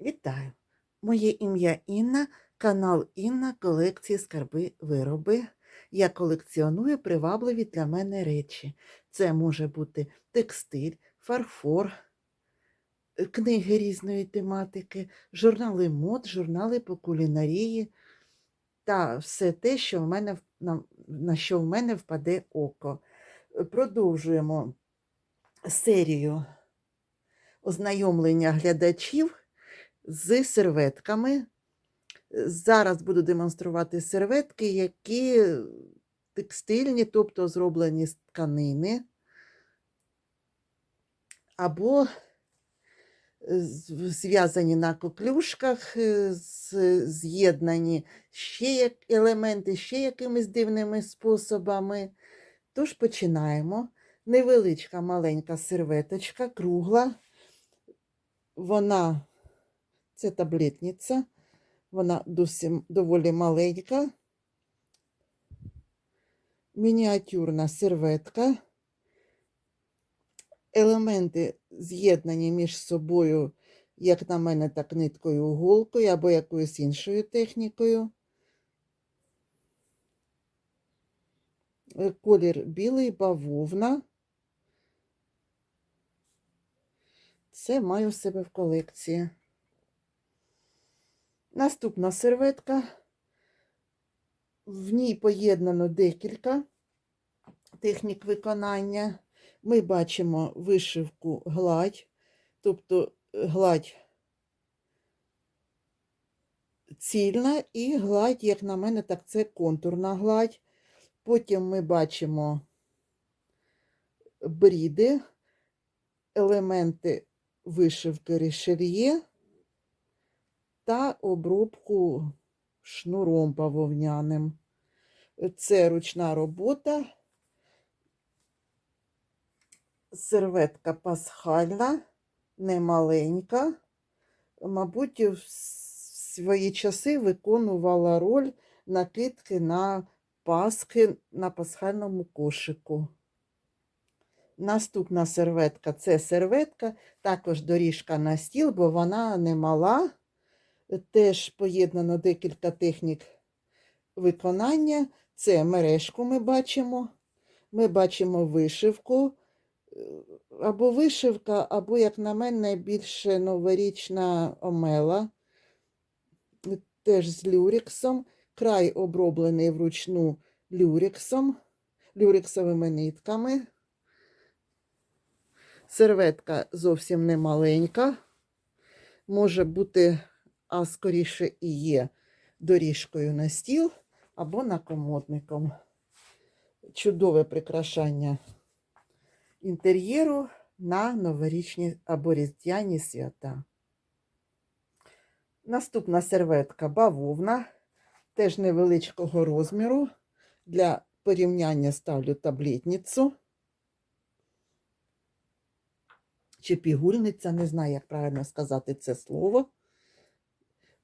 Вітаю! Моє ім'я Інна, канал Інна колекції скарби вироби. Я колекціоную привабливі для мене речі. Це може бути текстиль, фарфор, е, книги різної тематики, журнали мод, журнали по кулінарії та все те, що в мене, на, що в мене впаде око. Продовжуємо серію ознайомлення глядачів з серветками. Зараз буду демонструвати серветки, які текстильні, тобто зроблені з тканини, або зв'язані на коклюшках, е, з'єднані ще як елементи, ще якимись дивними способами. Тож починаємо. Невеличка маленька серветочка, кругла. Вона це таблетниця, вона досі, доволі маленька. Мініатюрна серветка. Елементи з'єднані між собою, як на мене, так ниткою голкою або якоюсь іншою технікою. Колір білий, бавовна. Це маю в себе в колекції. Наступна серветка. В ній поєднано декілька технік виконання. Ми бачимо вишивку гладь, тобто е, гладь цільна і гладь, як на мене, так це контурна гладь. Потім ми бачимо бріди, елементи вишивки рішельє та обробку шнуром бавовняним. Це ручна робота, серветка пасхальна, немаленька. Мабуть, в свої часи виконувала роль накидки на паски на пасхальному кошику. Наступна серветка це серветка, також доріжка на стіл, бо вона не мала. Теж поєднано декілька технік виконання. Це мережку ми бачимо. Ми бачимо вишивку, е, або вишивка, або, як на мене, більше новорічна омела, теж з люрексом. Край оброблений вручну люрексом, люрексовими нитками. Серветка зовсім не маленька, може бути, а скоріше і є доріжкою на стіл або накомодником. Чудове прикрашання інтер'єру на новорічні або різдвяні свята. Наступна серветка бавовна, теж невеличкого розміру. Для порівняння ставлю таблетницю. чи пігульниця, не знаю, як правильно сказати це слово.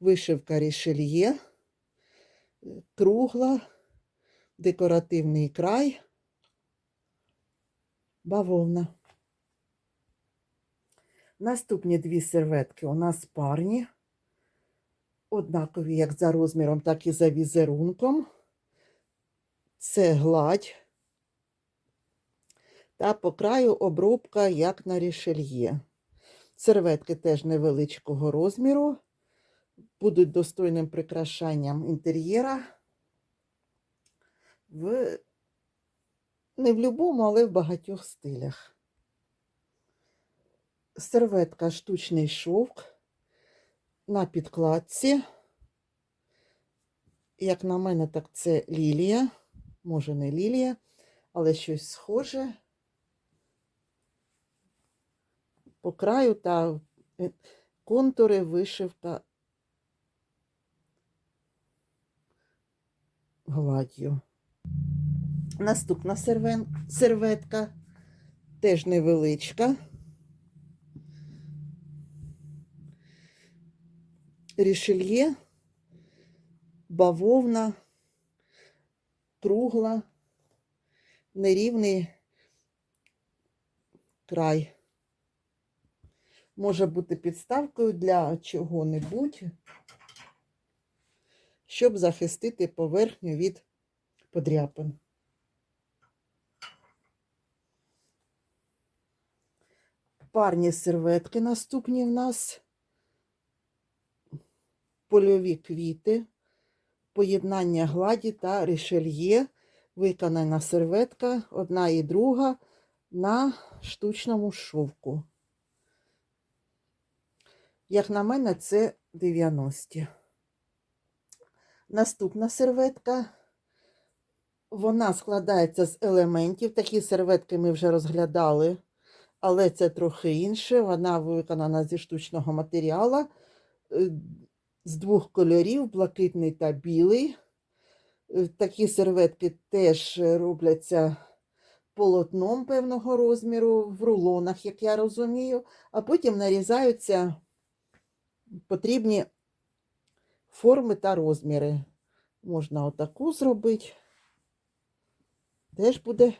Вишивка рішельє, кругла, декоративний край, бавовна. Наступні дві серветки у нас парні, однакові як за розміром, так і за візерунком. Це гладь та по краю обробка, як на рішельє. Серветки теж невеличкого розміру, будуть достойним прикрашанням інтер'єра. В... Не в будь-якому, але в багатьох стилях. Серветка штучний шовк на підкладці. Як на мене, так це лілія. Може, не лілія, але щось схоже. по краю та е, контури вишивка гладдю. Наступна сервен... серветка теж невеличка. Рішельє, бавовна, кругла, нерівний край. може бути підставкою для чого-небудь, щоб захистити поверхню від подряпин. Парні серветки наступні в нас. Польові квіти, поєднання гладі та рішельє, виконана серветка, одна і друга на штучному шовку. Як на мене, це 90-ті. Наступна серветка. Вона складається з елементів. Такі серветки ми вже розглядали, але це трохи інше. Вона виконана зі штучного матеріалу, е, з двох кольорів блакитний та білий. Е, Такі серветки теж робляться полотном певного розміру, в рулонах, як я розумію, а потім нарізаються потрібні форми та розміри. Можна отаку зробити. Теж буде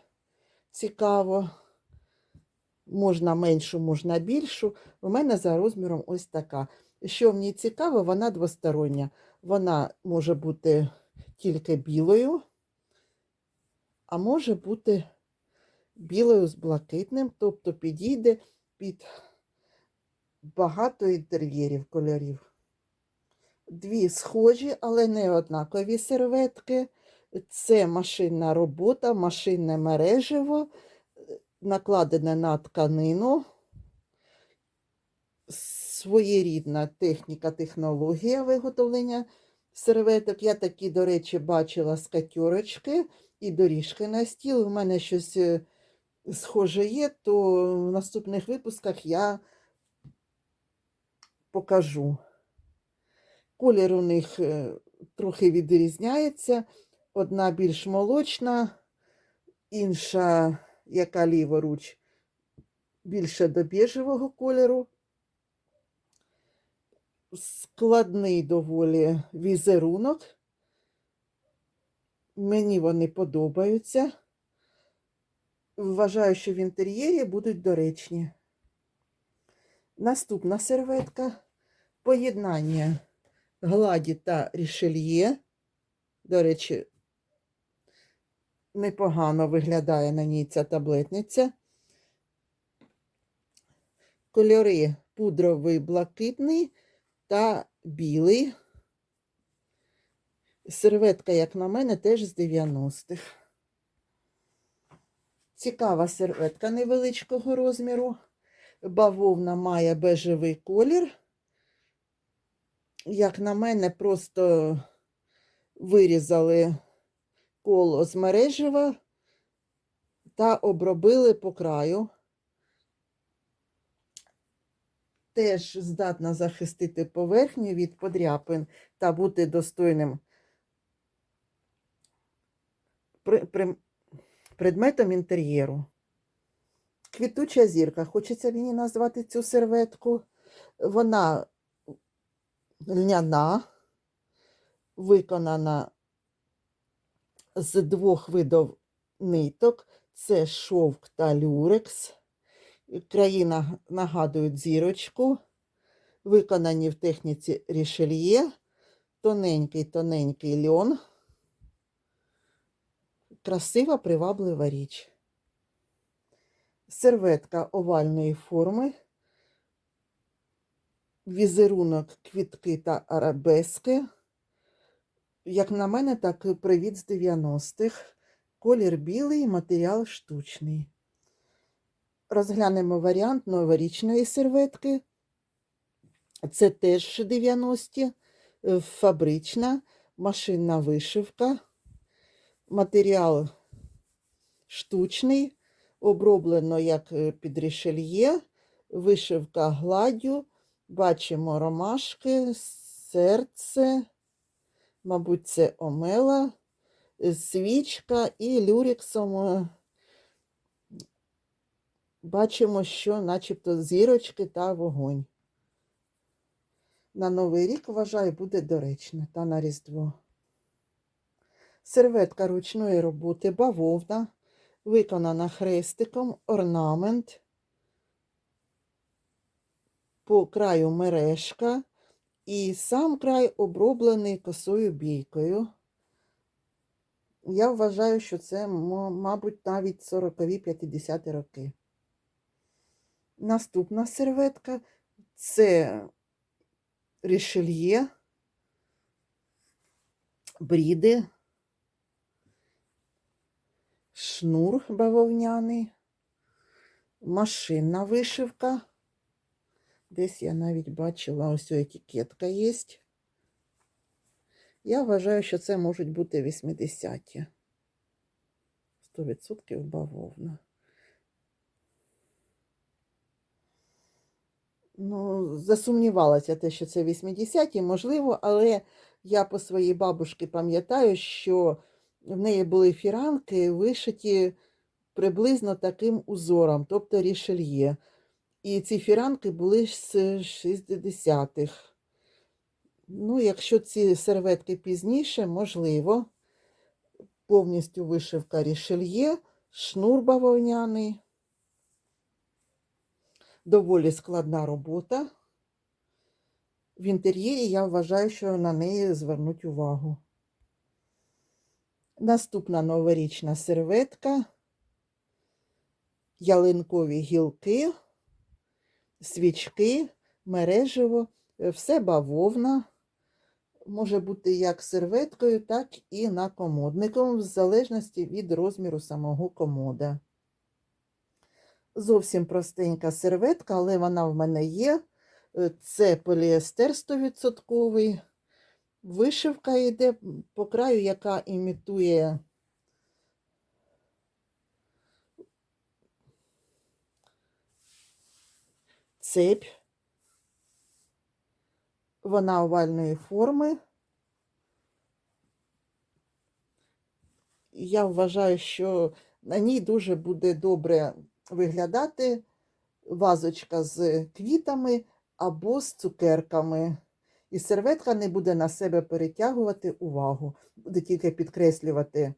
цікаво. Можна меншу, можна більшу. У мене за розміром ось така. Що в ній цікаво, вона двостороння. Вона може бути тільки білою, а може бути білою з блакитним, тобто підійде під багато інтер'єрів кольорів. Дві схожі, але не однакові серветки. Це машинна робота, машинне мережево, е, накладене на тканину. Своєрідна техніка, технологія виготовлення серветок. Я такі, до речі, бачила скатьорочки і доріжки на стіл. У мене щось е, схоже є, то в наступних випусках я покажу. Колір у них е, трохи відрізняється. Одна більш молочна, інша, яка ліворуч, більше до біжевого кольору. Складний доволі візерунок. Мені вони подобаються. Вважаю, що в інтер'єрі будуть доречні. Наступна серветка поєднання гладі та рішельє. До речі, непогано виглядає на ній ця таблетниця. Кольори пудровий блакитний та білий. Серветка, як на мене, теж з 90-х. Цікава серветка невеличкого розміру. Бавовна має бежевий колір. Як на мене, просто вирізали коло з мережева та обробили по краю. Теж здатна захистити поверхню від подряпин та бути достойним предметом інтер'єру. Квітуча зірка. Хочеться мені назвати цю серветку. Вона льняна, виконана з двох видів ниток. Це шовк та люрекс. Країна нагадують зірочку, виконані в техніці рішельє, тоненький-тоненький льон. Красива, приваблива річ. Серветка овальної форми, візерунок квітки та арабески. Як на мене, так і привіт з 90-х. Колір білий, матеріал штучний. Розглянемо варіант новорічної серветки. Це теж 90-ті, е, фабрична, машинна вишивка. Матеріал штучний, оброблено як е, під рішельє, вишивка гладдю. Бачимо ромашки, серце, мабуть, це омела, свічка і люрексом е, бачимо, що начебто зірочки та вогонь. На Новий рік, вважаю, буде доречно та на Різдво. Серветка ручної роботи, бавовна, виконана хрестиком, орнамент. По краю мережка, і сам край оброблений косою бійкою. Я вважаю, що це, мабуть, навіть 40-50 роки. Наступна серветка це рішельє, бріди, шнур бавовняний, машинна вишивка. Десь я навіть бачила, ось етикетка є. Я вважаю, що це можуть бути 80-ті. 100% бавовна. Ну, засумнівалася те, що це 80-ті, можливо, але я по своїй бабушці пам'ятаю, що в неї були фіранки вишиті приблизно таким узором, тобто рішельє. І ці фіранки були з 60-х. Ну, якщо ці серветки пізніше, можливо, повністю вишивка рішельє, шнур бавовняний. Доволі складна робота. В інтер'єрі я вважаю, що на неї звернуть увагу. Наступна новорічна серветка, ялинкові гілки, свічки, мережево, е, все бавовна. Може бути як серветкою, так і накомодником, в залежності від розміру самого комода. Зовсім простенька серветка, але вона в мене є. Е, Це поліестер 100%. Вишивка йде по краю, яка імітує цепь. Вона овальної форми. Я вважаю, що на ній дуже буде добре виглядати вазочка з квітами або з цукерками. І серветка не буде на себе перетягувати увагу, буде тільки підкреслювати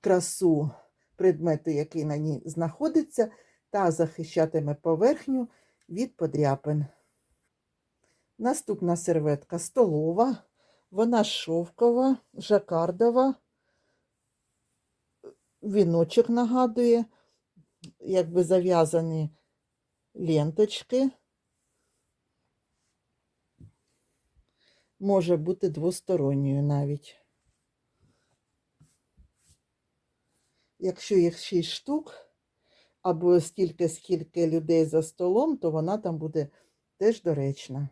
красу предмету, який на ній знаходиться, та захищатиме поверхню від подряпин. Наступна серветка столова, вона шовкова, жакардова, віночок нагадує, якби зав'язані ленточки. Може бути двосторонньою навіть. Якщо їх 6 штук, або стільки, скільки людей за столом, то вона там буде теж доречна.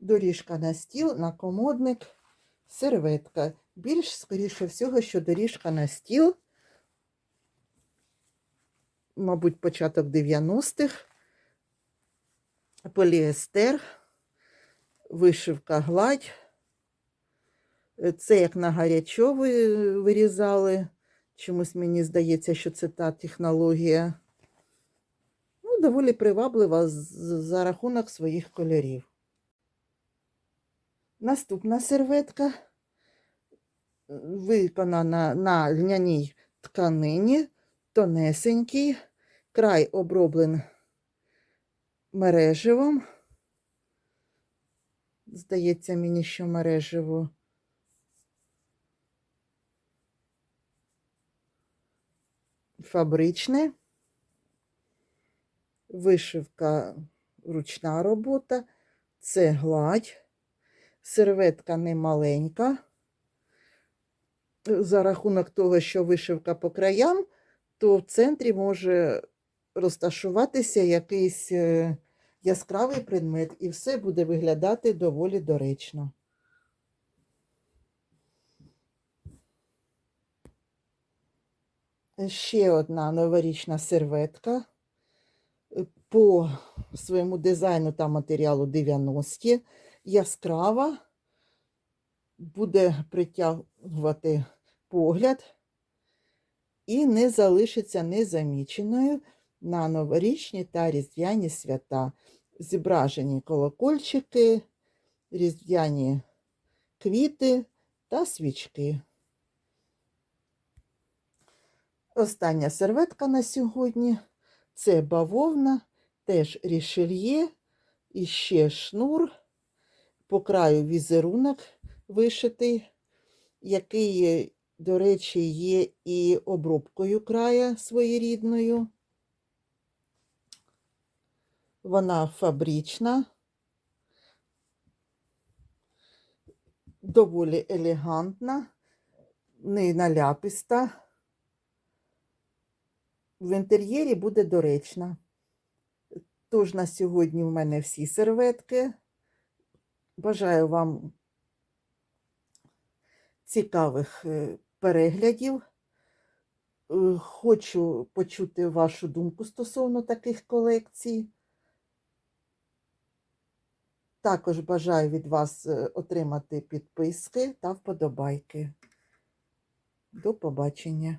Доріжка на стіл, на комодник, серветка. Більш, скоріше всього, що доріжка на стіл, мабуть, початок 90-х, поліестер, вишивка гладь. Це як на гарячові вирізали. Чомусь мені здається, що це та технологія. Ну, доволі приваблива за рахунок своїх кольорів. Наступна серветка виконана на льняній тканині, тонесенький, край оброблен мереживом. Здається мені, що мереживо фабричне, вишивка ручна робота, це гладь, серветка не маленька. За рахунок того, що вишивка по краям, то в центрі може розташуватися якийсь е, яскравий предмет, і все буде виглядати доволі доречно. Ще одна новорічна серветка. Е, По своєму дизайну та матеріалу 90 яскрава, буде притягувати погляд і не залишиться незаміченою на новорічні та різдвяні свята. Зображені колокольчики, різдвяні квіти та свічки. Остання серветка на сьогодні це бавовна теж рішельє, і ще шнур, по краю візерунок вишитий, який, е, до речі, є і обробкою края своєрідною. Вона фабрична, доволі елегантна, не наляписта. В інтер'єрі буде доречна. Тож на сьогодні в мене всі серветки. Бажаю вам цікавих е, переглядів. Е, Хочу почути вашу думку стосовно таких колекцій. Також бажаю від вас е, отримати підписки та вподобайки. До побачення.